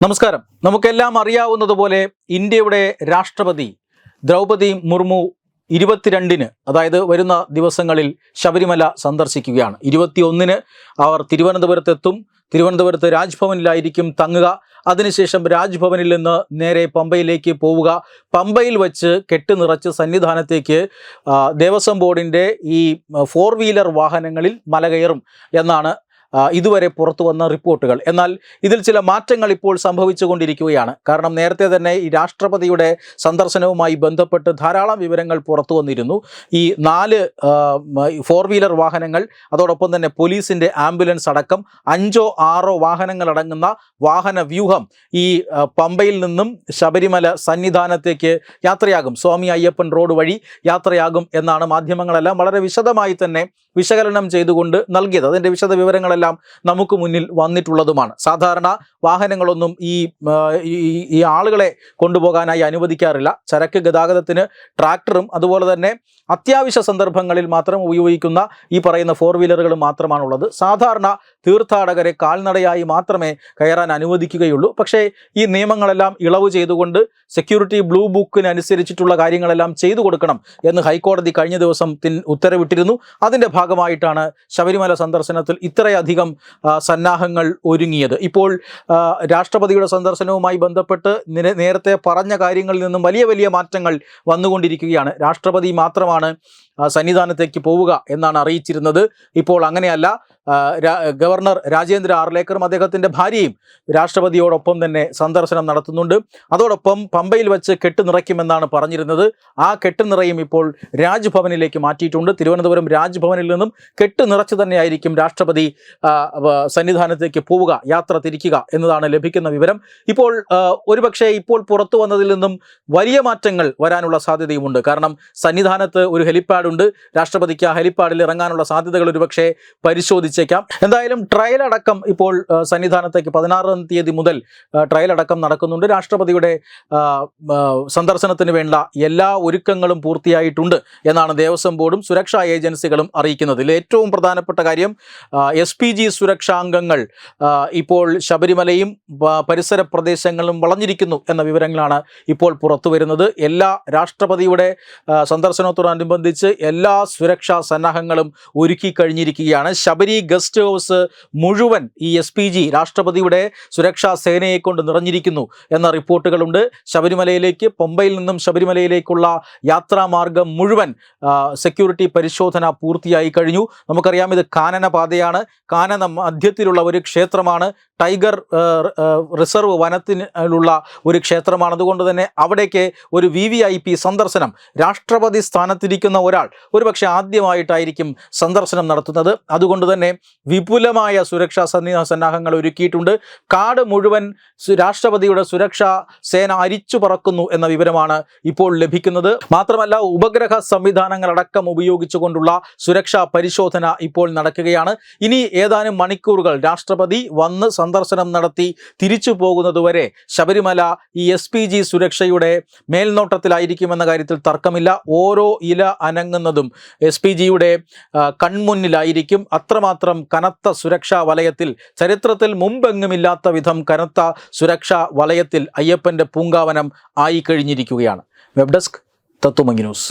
നമസ്കാരം. നമുക്കെല്ലാം അറിയാവുന്നതുപോലെ ഇന്ത്യയുടെ രാഷ്ട്രപതി ദ്രൗപദി മുർമു ഇരുപത്തിരണ്ടിന് അതായത് വരുന്ന ദിവസങ്ങളിൽ ശബരിമല സന്ദർശിക്കുകയാണ്. ഇരുപത്തിയൊന്നിന് അവർ തിരുവനന്തപുരത്തെത്തും തിരുവനന്തപുരത്ത് രാജ്ഭവനിലായിരിക്കും തങ്ങുക. അതിനുശേഷം രാജ്ഭവനിൽ നിന്ന് നേരെ പമ്പയിലേക്ക് പോവുക. പമ്പയിൽ വെച്ച് കെട്ട് നിറച്ച് സന്നിധാനത്തേക്ക് ദേവസ്വം ബോർഡിന്റെ ഈ ഫോർ വീലർ വാഹനങ്ങളിൽ മലകയറും എന്നാണ് ആ, ഇതുവരെ പുറത്തു വന്ന റിപ്പോർട്ടുകൾ. എന്നാൽ ഇതിൽ ചില മാറ്റങ്ങൾ ഇപ്പോൾ സംഭവിച്ചുകൊണ്ടിരിക്കുകയാണ്. കാരണം നേരത്തെ തന്നെ ഈ രാഷ്ട്രപതിയുടെ സന്ദർശനവുമായി ബന്ധപ്പെട്ട് ധാരാളം വിവരങ്ങൾ പുറത്തു വന്നിരുന്നു. ഈ നാല് ഫോർ വീലർ വാഹനങ്ങൾ അതോടൊപ്പം തന്നെ പോലീസിന്റെ ആംബുലൻസ് അടക്കം അഞ്ചോ ആറോ വാഹനങ്ങൾ അടങ്ങുന്ന വാഹന വ്യൂഹം ഈ പമ്പയിൽ നിന്നും ശബരിമല സന്നിധാനത്തേക്ക് യാത്രയാകും. സ്വാമി അയ്യപ്പൻ റോഡ് വഴി യാത്രയാകും എന്നാണ് മാധ്യമങ്ങളെല്ലാം വളരെ വിശദമായി തന്നെ വിശകലനം ചെയ്തുകൊണ്ട് നൽകിയത്. അതിന്റെ വിശദ വിവരങ്ങളെല്ലാം നമുക്ക് മുന്നിൽ വന്നിട്ടുള്ളതുമാണ്. സാധാരണ വാഹനങ്ങളൊന്നും ഈ- ഈ ആളുകളെ കൊണ്ടുപോകാനായി അനുവദിക്കാറില്ല. ചരക്ക് ഗതാഗതത്തിന് ട്രാക്ടറും അതുപോലെ തന്നെ അത്യാവശ്യ സന്ദർഭങ്ങളിൽ മാത്രം ഉപയോഗിക്കുന്ന ഈ പറയുന്ന ഫോർ വീലറുകൾ മാത്രമാണുള്ളത്. സാധാരണ തീർത്ഥാടകരെ കാൽനടയായി മാത്രമേ കയറാൻ അനുവദിക്കുകയുള്ളൂ. പക്ഷേ ഈ നിയമങ്ങളെല്ലാം ഇളവ് ചെയ്തുകൊണ്ട് സെക്യൂരിറ്റി ബ്ലൂ ബുക്കിനനുസരിച്ചിട്ടുള്ള കാര്യങ്ങളെല്ലാം ചെയ്തു കൊടുക്കണം എന്ന് ഹൈക്കോടതി കഴിഞ്ഞ ദിവസം ഉത്തരവിട്ടിരുന്നു. അതിന്റെ ഭാഗമായിട്ടാണ് ശബരിമല സന്ദർശനത്തിൽ ഇത്രയധികം ആ, സന്നാഹങ്ങൾ ഒരുങ്ങിയത്. ഇപ്പോൾ രാഷ്ട്രപതിയുടെ സന്ദർശനവുമായി ബന്ധപ്പെട്ട് നേരത്തെ പറഞ്ഞ കാര്യങ്ങളിൽ നിന്നും വലിയ വലിയ മാറ്റങ്ങൾ വന്നുകൊണ്ടിരിക്കുകയാണ്. രാഷ്ട്രപതി മാത്രമാണ് സന്നിധാനത്തേക്ക് പോവുക എന്നാണ് അറിയിച്ചിരുന്നത്. ഇപ്പോൾ അങ്ങനെയല്ല ഗവർണർ രാജേന്ദ്ര ആർലേക്കറും അദ്ദേഹത്തിന്റെ ഭാര്യയും രാഷ്ട്രപതിയോടൊപ്പം തന്നെ സന്ദർശനം നടത്തുന്നുണ്ട്. അതോടൊപ്പം പമ്പയിൽ വെച്ച് കെട്ട് നിറയ്ക്കുമെന്നാണ് പറഞ്ഞിരുന്നത്. ആ കെട്ട് നിറയും ഇപ്പോൾ രാജ്ഭവനിലേക്ക് മാറ്റിയിട്ടുണ്ട്. തിരുവനന്തപുരം രാജ്ഭവനിൽ നിന്നും കെട്ട് നിറച്ച് തന്നെയായിരിക്കും രാഷ്ട്രപതി സന്നിധാനത്തേക്ക് പോവുക യാത്ര തിരിക്കുക എന്നതാണ് ലഭിക്കുന്ന വിവരം. ഇപ്പോൾ ഒരുപക്ഷെ ഇപ്പോൾ പുറത്തു വന്നതിൽ നിന്നും വലിയ മാറ്റങ്ങൾ വരാനുള്ള സാധ്യതയുമുണ്ട്. കാരണം സന്നിധാനത്ത് ഒരു ഹെലിപ്പാഡ് ഉണ്ട് രാഷ്ട്രപതിക്ക് ആ ഹെലിപ്പാഡിൽ ഇറങ്ങാനുള്ള സാധ്യതകൾ ഒരുപക്ഷെ പരിശോധിച്ചേക്കാം. എന്തായാലും ട്രയൽ അടക്കം ഇപ്പോൾ സന്നിധാനത്തേക്ക് പതിനാറാം തീയതി മുതൽ ട്രയൽ അടക്കം നടക്കുന്നുണ്ട്. രാഷ്ട്രപതിയുടെ സന്ദർശനത്തിന് വേണ്ട എല്ലാ ഒരുക്കങ്ങളും പൂർത്തിയായിട്ടുണ്ട് എന്നാണ് ദേവസ്വം ബോർഡും സുരക്ഷാ ഏജൻസികളും അറിയിക്കുന്നത്. ഇതിൽ ഏറ്റവും പ്രധാനപ്പെട്ട കാര്യം എസ് പി ജി സുരക്ഷാംഗങ്ങൾ ഇപ്പോൾ ശബരിമലയും പരിസര പ്രദേശങ്ങളും വളഞ്ഞിരിക്കുന്നു എന്ന വിവരങ്ങളാണ് ഇപ്പോൾ പുറത്തു വരുന്നത് എല്ലാ രാഷ്ട്രപതിയുടെ സന്ദർശനത്തോടനുബന്ധിച്ച് എല്ലാ സുരക്ഷാ സന്നാഹങ്ങളും ഒരുക്കി കഴിഞ്ഞിരിക്കുകയാണ്. ശബരി ഗസ്റ്റ് ഹൗസ് മുഴുവൻ ഈ എസ് പി ജി രാഷ്ട്രപതിയുടെ സുരക്ഷാ സേനയെ കൊണ്ട് നിറഞ്ഞിരിക്കുന്നു എന്ന റിപ്പോർട്ടുകളുണ്ട്. ശബരിമലയിലേക്ക് പമ്പയിൽ നിന്നും ശബരിമലയിലേക്കുള്ള യാത്രാമാർഗം മുഴുവൻ സെക്യൂരിറ്റി പരിശോധന പൂർത്തിയായി കഴിഞ്ഞു. നമുക്കറിയാം ഇത് കാനന പാതയാണ് കാനന മധ്യത്തിലുള്ള ഒരു ക്ഷേത്രമാണ്. ടൈഗർ റിസർവ് വനത്തിനുള്ള ഒരു ക്ഷേത്രമാണ് അതുകൊണ്ട് തന്നെ അവിടേക്ക് ഒരു വി വി ഐ പി സന്ദർശനം രാഷ്ട്രപതി സ്ഥാനത്തിരിക്കുന്ന ഒരാൾ ഒരുപക്ഷെ ആദ്യമായിട്ടായിരിക്കും സന്ദർശനം നടത്തുന്നത്. അതുകൊണ്ട് തന്നെ വിപുലമായ സുരക്ഷാ സന്നി സന്നാഹങ്ങൾ ഒരുക്കിയിട്ടുണ്ട്. കാട് മുഴുവൻ രാഷ്ട്രപതിയുടെ സുരക്ഷാ സേന അരിച്ചു പറക്കുന്നു എന്ന വിവരമാണ് ഇപ്പോൾ ലഭിക്കുന്നത്. മാത്രമല്ല ഉപഗ്രഹ സംവിധാനങ്ങളടക്കം ഉപയോഗിച്ചുകൊണ്ടുള്ള സുരക്ഷാ പരിശോധന ഇപ്പോൾ നടക്കുകയാണ്. ഇനി ഏതാനും മണിക്കൂറുകൾ രാഷ്ട്രപതി വന്ന് സന്ദർശനം നടത്തി തിരിച്ചു പോകുന്നതുവരെ ശബരിമല ഈ എസ് പി ജി സുരക്ഷയുടെ മേൽനോട്ടത്തിലായിരിക്കുമെന്ന കാര്യത്തിൽ തർക്കമില്ല. ഓരോ ഇല അനങ്ങുന്നതും എസ് പി ജിയുടെ കൺമുന്നിലായിരിക്കും. അത്രമാത്രം കനത്ത സുരക്ഷാ വലയത്തിൽ ചരിത്രത്തിൽ മുമ്പെങ്ങുമില്ലാത്ത വിധം കനത്ത സുരക്ഷാ വലയത്തിൽ അയ്യപ്പന്റെ പൂങ്കാവനം ആയിക്കഴിഞ്ഞിരിക്കുകയാണ്. Web desk Tatwamayi news.